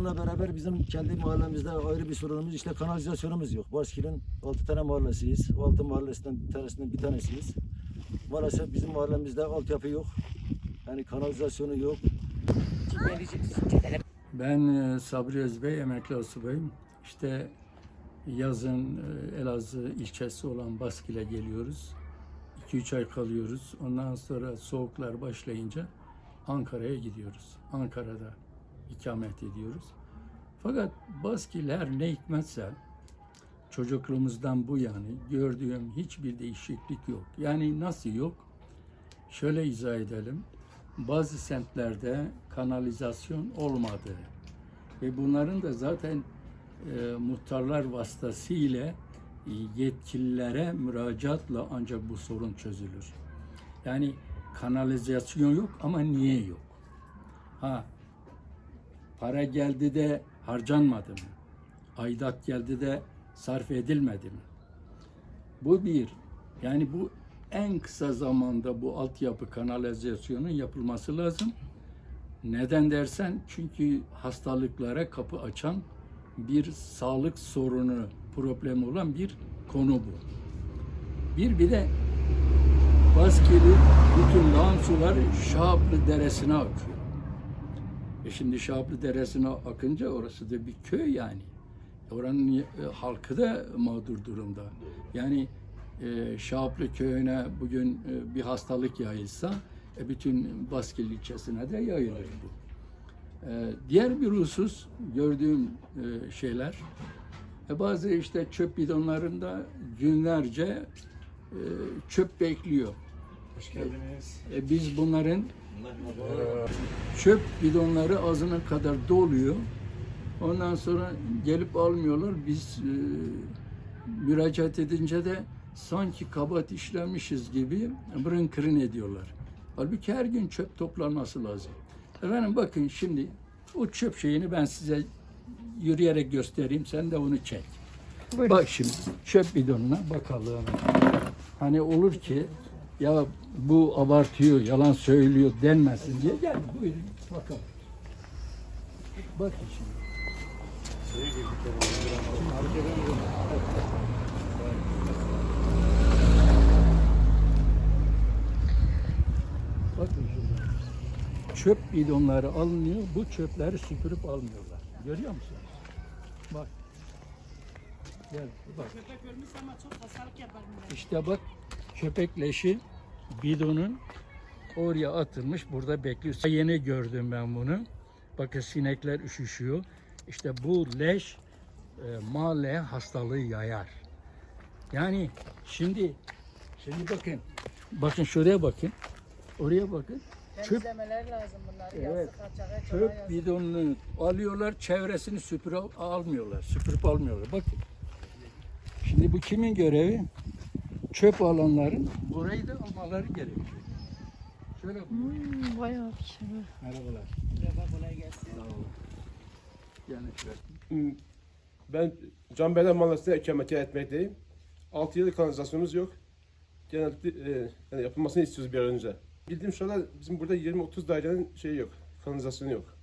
bununla beraber bizim kendi mahallemizde ayrı bir sorunumuz işte kanalizasyonumuz yok. Baskil'in 6 tane mahallesiyiz. O 6 mahallesinden bir tanesinden bir tanesiyiz. Maalesef bizim mahallemizde altyapı yok. Yani kanalizasyonu yok. Ben e, Sabri Özbey, emekli asubayım. İşte yazın e, Elazığ ilçesi olan Baskil'e geliyoruz. 2-3 ay kalıyoruz. Ondan sonra soğuklar başlayınca Ankara'ya gidiyoruz. Ankara'da ikamet ediyoruz. Fakat Baskil her ne hikmetse çocukluğumuzdan bu yani gördüğüm hiçbir değişiklik yok. Yani nasıl yok? Şöyle izah edelim. Bazı semtlerde kanalizasyon olmadı. Ve bunların da zaten e, muhtarlar vasıtasıyla e, yetkililere müracaatla ancak bu sorun çözülür. Yani kanalizasyon yok ama niye yok? Ha para geldi de harcanmadı mı? Aidat geldi de sarf edilmedi mi? Bu bir. Yani bu en kısa zamanda bu altyapı kanalizasyonun yapılması lazım. Neden dersen çünkü hastalıklara kapı açan bir sağlık sorunu, problemi olan bir konu bu. Bir bir de Baskeli bütün lağım suları Şahaplı Deresi'ne akıyor. E şimdi Şahaplı Deresi'ne akınca orası da bir köy yani. Oranın e, halkı da mağdur durumda. Yani e, Şahaplı köyüne bugün e, bir hastalık yayılsa e, bütün Baskil ilçesine de yayılır bu. E, diğer bir husus gördüğüm e, şeyler e, bazı işte çöp bidonlarında günlerce e, çöp bekliyor. Hoş geldiniz. E, biz bunların çöp bidonları ağzına kadar doluyor. Ondan sonra gelip almıyorlar. Biz e, müracaat edince de sanki kabahat işlemişiz gibi bırın kırın ediyorlar. Halbuki her gün çöp toplanması lazım. Efendim bakın şimdi o çöp şeyini ben size yürüyerek göstereyim. Sen de onu çek. Bak şimdi çöp bidonuna bakalım. Hani olur ki ya bu abartıyor, yalan söylüyor denmesin diye gel buyurun bakalım. Bakın şimdi. Bakın şimdi. Çöp bidonları alınıyor, bu çöpleri süpürüp almıyorlar. Görüyor musunuz? Bak. Gel bak. Köpek ölmüş ama çok hastalık yapar. İşte bak köpek leşi bidonun oraya atılmış burada bekliyor. Yeni gördüm ben bunu. Bakın sinekler üşüşüyor. İşte bu leş e, mahalle hastalığı yayar. Yani şimdi şimdi bakın bakın şuraya bakın. Oraya bakın. Çöp lazım bunları. Evet. Yazık çöp bidonunu alıyorlar, çevresini süpürüp almıyorlar. Süpürüp almıyorlar. Bakın. Şimdi bu kimin görevi? Çöp alanların burayı da almaları gerekiyor. Şöyle buyurun. Hmm, bayağı bir şey var. Merhabalar. Merhaba kolay gelsin. Sağ olun. Yani şöyle. Ben Canbelen Mahallesi'nde ikamet etmekteyim. 6 yıllık kanalizasyonumuz yok. Genellikle e, yani yapılmasını istiyoruz bir an önce. Bildiğim şu anda bizim burada 20-30 dairenin şeyi yok, kanalizasyonu yok.